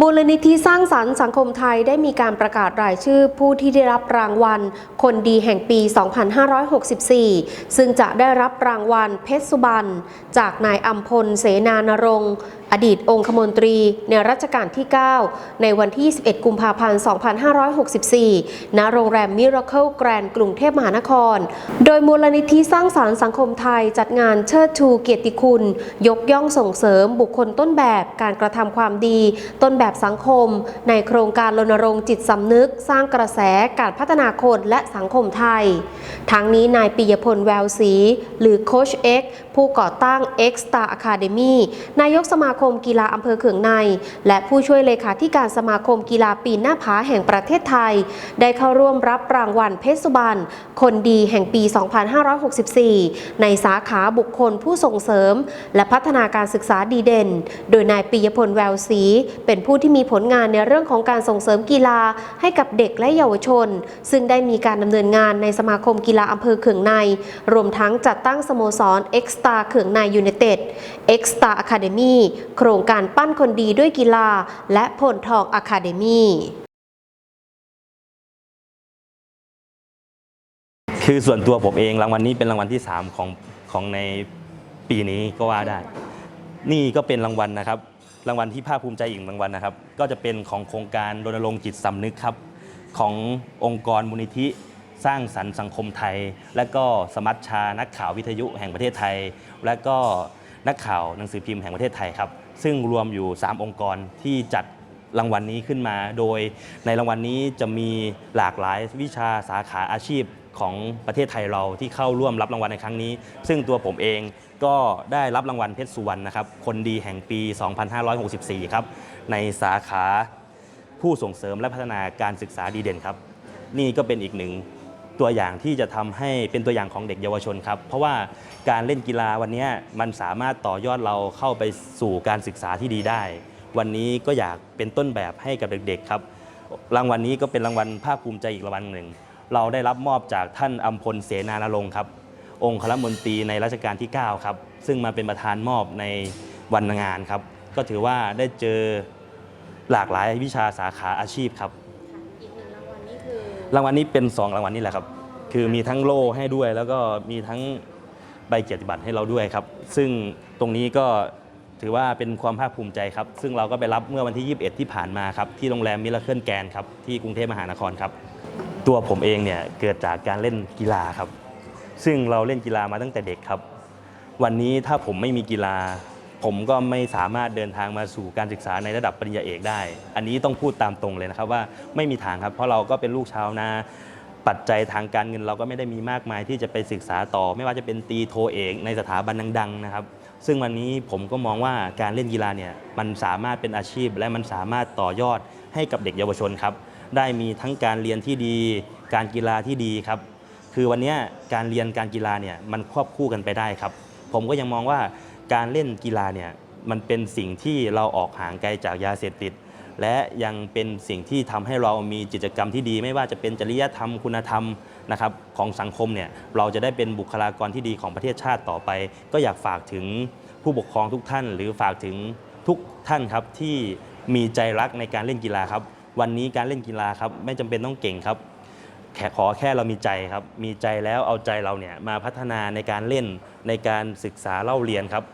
มูลนิธิสร้างสรรค์สังคมไทยได้มีการประกาศรายชื่อผู้ที่ได้รับรางวัล คนดีแห่งปี 2564 ซึ่งจะได้รับรางวัลเพชรสุบรรณจากนายอัมพล เสนานรงค์ อดีตองคมนตรีในรัชกาลที่ 9 ในวันที่ 21 กุมภาพันธ์ 2564 ณ โรงแรมมิราเคิลแกรนด์กรุงเทพมหานคร โดยมูลนิธิสร้างสารรค์สังคมไทยจัดงานเชิดชูเกียรติคุณ ยกย่องส่งเสริมบุคคลต้นแบบการกระทำความดี ต้นแบบสังคม ในโครงการรณรงค์จิตสำนึก สร้างกระแสการพัฒนาคนและสังคมไทย ทั้งนี้นายปิยพลแววศรีหรือโคชเอ็กผู้ก่อตั้ง X Star Academy นายกสมาคมมกีฬาอำเภอเขืองใน และผู้ช่วยเลขาธิการสมาคมกีฬาปีนหน้าผาแห่งประเทศไทย ได้เข้าร่วมรับรางวัลเพชรสุบรรณคนดีแห่งปี 2564 ในสาขาบุคคลผู้ส่งเสริม และพัฒนาการศึกษาดีเด่น โดยนายปิยพลแววศรีเป็นผู้ที่มีผลงานในเรื่องของการส่งเสริมกีฬาให้กับเด็กและเยาวชน ซึ่งได้มีการดำเนินงานในสมาคมกีฬาอำเภอเขืองใน รวมทั้งจัดตั้งสโมสร X Star เขืองในยูเนเต็ด X Star Academy โครงการปั้นคนดีด้วยกีฬา และพลทอง Academy คือส่วนตัวผมเองรางวัลนี้เป็นรางวัลที่ 3 ของของในปีนี้ก็ว่าได้ นี่ก็เป็นรางวัลนะครับ รางวัลที่ภาคภูมิใจอีกรางวัลนะครับ ก็จะเป็นของโครงการรณรงค์จิตสำนึกครับ ขององค์กรมูลนิธิสร้างสรรค์สังคมไทย และก็สมัชชานักข่าววิทยุแห่งประเทศไทย และก็นักข่าวหนังสือพิมพ์แห่งประเทศไทยครับ ซึ่งรวมอยู่ 3 องค์กรที่จัดรางวัลนี้ขึ้นมา โดยในรางวัลนี้จะมีหลากหลายวิชาสาขาอาชีพของประเทศไทยเราที่เข้าร่วมรับรางวัลในครั้งนี้ ซึ่งตัวผมเองก็ได้รับรางวัลเพชรสุวรรณนะครับ คนดีแห่งปี 2564 ครับ ในสาขาผู้ส่งเสริมและพัฒนาการศึกษาดีเด่นครับ นี่ก็เป็นอีกหนึ่ง ตัวอย่างที่จะทำให้เป็นตัวอย่างของเด็กเยาวชนครับ เพราะว่าการเล่นกีฬาวันนี้มันสามารถต่อยอดเราเข้าไปสู่การศึกษาที่ดีได้ วันนี้ก็อยากเป็นต้นแบบให้กับเด็กๆครับ รางวัลนี้ก็เป็นรางวัลภาคภูมิใจอีกรางวัลหนึ่ง เราได้รับมอบจากท่านอัมพลเสนานรงค์ครับ องค์คณมนตรีในรัชกาลที่ 9 ครับ ซึ่งมาเป็นประธานมอบในวันงานครับ ก็ถือว่าได้เจอหลากหลายวิชาสาขาอาชีพครับ อีกหนึ่งรางวัลนี้คือ รางวัลนี้เป็น2รางวัลนี่แหละครับคือมีทั้งโล่ให้ด้วย แล้วก็มีทั้งใบเกียรติบัตรให้เราด้วยครับ ซึ่งตรงนี้ก็ถือว่าเป็นความภาคภูมิใจครับ ซึ่งเราก็ไปรับเมื่อวันที่ 21 ที่ผ่านมาครับ ที่โรงแรมมิลเคิลแกนครับ ที่กรุงเทพมหานครครับ ตัวผมเองเนี่ยเกิดจากการเล่นกีฬาครับ ซึ่งเราเล่นกีฬามาตั้งแต่เด็กครับ วันนี้ถ้าผมไม่มีกีฬา ผมก็ไม่สามารถเดินทางมาสู่การศึกษาในระดับปริญญาเอกได้ อันนี้ต้องพูดตามตรงเลยนะครับว่าไม่มีทางครับ เพราะเราก็เป็นลูกชาวนาปัจจัยทางการเงินเราก็ไม่ได้มีมากมายที่จะไปศึกษาต่อ ไม่ว่าจะเป็นตีโทเอกในสถาบันดังๆนะครับ ซึ่งวันนี้ผมก็มองว่าการเล่นกีฬาเนี่ยมันสามารถเป็นอาชีพ และมันสามารถต่อยอดให้กับเด็กเยาวชนครับ ได้มีทั้งการเรียนที่ดี การกีฬาที่ดีครับ คือวันนี้การเรียนการกีฬาเนี่ยมันควบคู่กันไปได้ครับ ผมก็ยังมองว่า การเล่นกีฬาเนี่ยมันเป็นสิ่งที่เราออกห่างไกลจากยาเสพติด และยังเป็นสิ่งที่ทำให้เรามีกิจกรรมที่ดี ไม่ว่าจะเป็นจริยธรรมคุณธรรมนะครับของสังคมเนี่ยเราจะได้เป็นบุคลากรที่ดีของประเทศชาติต่อไป ก็อยากฝากถึงผู้ปกครองทุกท่าน หรือฝากถึงทุกท่านครับที่มีใจรักในการเล่นกีฬาครับ วันนี้การเล่นกีฬาครับไม่จำเป็นต้องเก่งครับแค่ขอแค่เรามีใจครับ มีใจแล้วเอาใจเราเนี่ยมาพัฒนาในการเล่นในการศึกษาเล่าเรียนครับ